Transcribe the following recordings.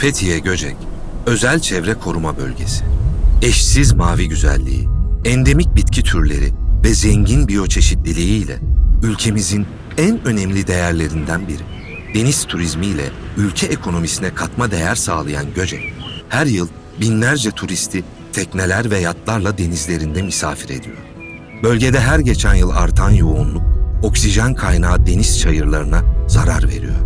Fethiye Göcek, özel çevre koruma bölgesi. Eşsiz mavi güzelliği, endemik bitki türleri ve zengin biyoçeşitliliğiyle ülkemizin en önemli değerlerinden biri. Deniz turizmiyle ülke ekonomisine katma değer sağlayan Göcek, her yıl binlerce turisti tekneler ve yatlarla denizlerinde misafir ediyor. Bölgede her geçen yıl artan yoğunluk, oksijen kaynağı deniz çayırlarına zarar veriyor.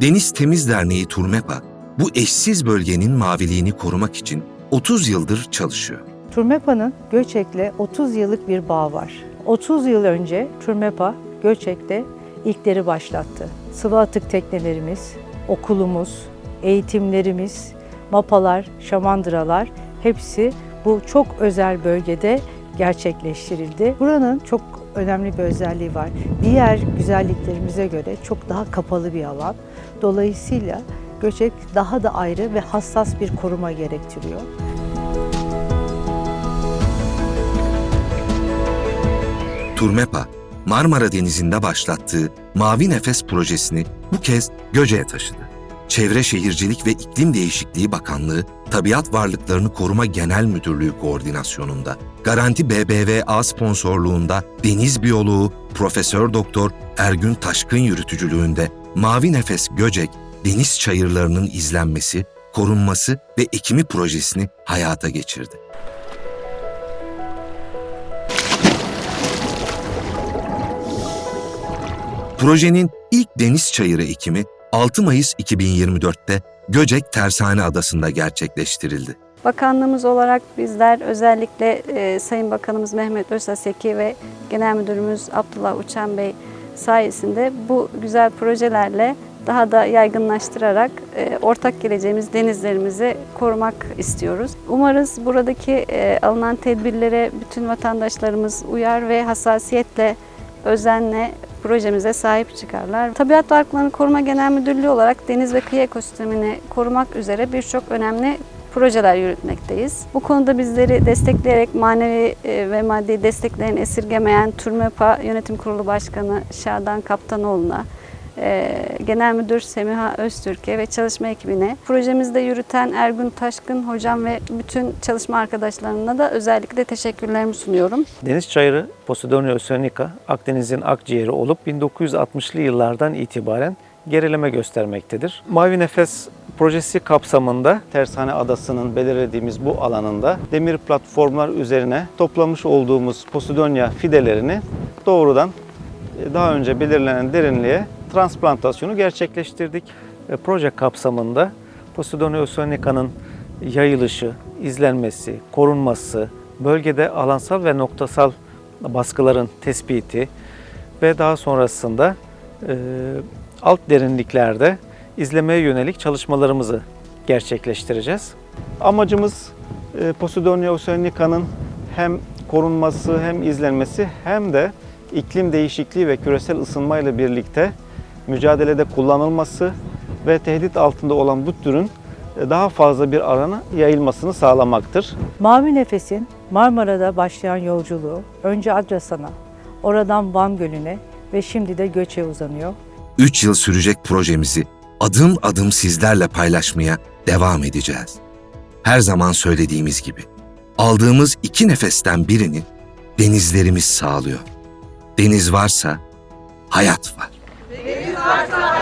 Deniz Temiz Derneği Turmepa, bu eşsiz bölgenin maviliğini korumak için 30 yıldır çalışıyor. Turmepa'nın Göçek'le 30 yıllık bir bağ var. 30 yıl önce Turmepa Göçek'te ilkleri başlattı. Sıvı atık teknelerimiz, okulumuz, eğitimlerimiz, mapalar, şamandıralar hepsi bu çok özel bölgede gerçekleştirildi. Buranın çok önemli bir özelliği var. Diğer güzelliklerimize göre çok daha kapalı bir alan. Dolayısıyla Göçek daha da ayrı ve hassas bir koruma gerektiriyor. Turmepa, Marmara Denizi'nde başlattığı Mavi Nefes projesini bu kez Göce'ye taşıdı. Çevre Şehircilik ve İklim Değişikliği Bakanlığı, Tabiat Varlıklarını Koruma Genel Müdürlüğü koordinasyonunda, Garanti BBVA sponsorluğunda deniz biyoloğu Profesör Doktor Ergün Taşkın yürütücülüğünde Mavi Nefes Göcek deniz çayırlarının izlenmesi, korunması ve ekimi projesini hayata geçirdi. Projenin ilk deniz çayırı ekimi 6 Mayıs 2024'te Göcek Tersane Adası'nda gerçekleştirildi. Bakanlığımız olarak bizler özellikle e, Sayın Bakanımız Mehmet Özaseki ve Genel Müdürümüz Abdullah Uçan Bey sayesinde bu güzel projelerle daha da yaygınlaştırarak e, ortak geleceğimiz denizlerimizi korumak istiyoruz. Umarız buradaki e, alınan tedbirlere bütün vatandaşlarımız uyar ve hassasiyetle, özenle projemize sahip çıkarlar. Tabiat Varlıklarını Koruma Genel Müdürlüğü olarak deniz ve kıyı ekosistemini korumak üzere birçok önemli projeler yürütmekteyiz. Bu konuda bizleri destekleyerek manevi e, ve maddi desteklerini esirgemeyen TÜRMEPA Yönetim Kurulu Başkanı Şadan Kaptanoğlu'na, Genel Müdür Semiha Öztürk'e ve çalışma ekibine, projemizde yürüten Ergun Taşkın hocam ve bütün çalışma arkadaşlarına da özellikle teşekkürlerimi sunuyorum. Deniz çayırı Posidonia oceanica Akdeniz'in akciğeri olup 1960'lı yıllardan itibaren gerileme göstermektedir. Mavi Nefes projesi kapsamında Tersane Adası'nın belirlediğimiz bu alanında demir platformlar üzerine toplamış olduğumuz Posidonia fidelerini doğrudan e, daha önce belirlenen derinliğe transplantasyonu gerçekleştirdik. E, Proje kapsamında Posidonia oceanica'nın yayılışı, izlenmesi, korunması, bölgede alansal ve noktasal baskıların tespiti ve daha sonrasında e, alt derinliklerde izlemeye yönelik çalışmalarımızı gerçekleştireceğiz. Amacımız e, Posidonia oceanica'nın hem korunması hem izlenmesi hem de iklim değişikliği ve küresel ısınmayla birlikte mücadelede kullanılması ve tehdit altında olan bu türün e, daha fazla bir alana yayılmasını sağlamaktır. Mavi Nefes'in Marmara'da başlayan yolculuğu önce Adrasan'a, oradan Van Gölü'ne ve şimdi de Göç'e uzanıyor. 3 yıl sürecek projemizi adım adım sizlerle paylaşmaya devam edeceğiz. Her zaman söylediğimiz gibi aldığımız iki nefesten birini denizlerimiz sağlıyor. Deniz varsa hayat var. Deniz varsa hayat var.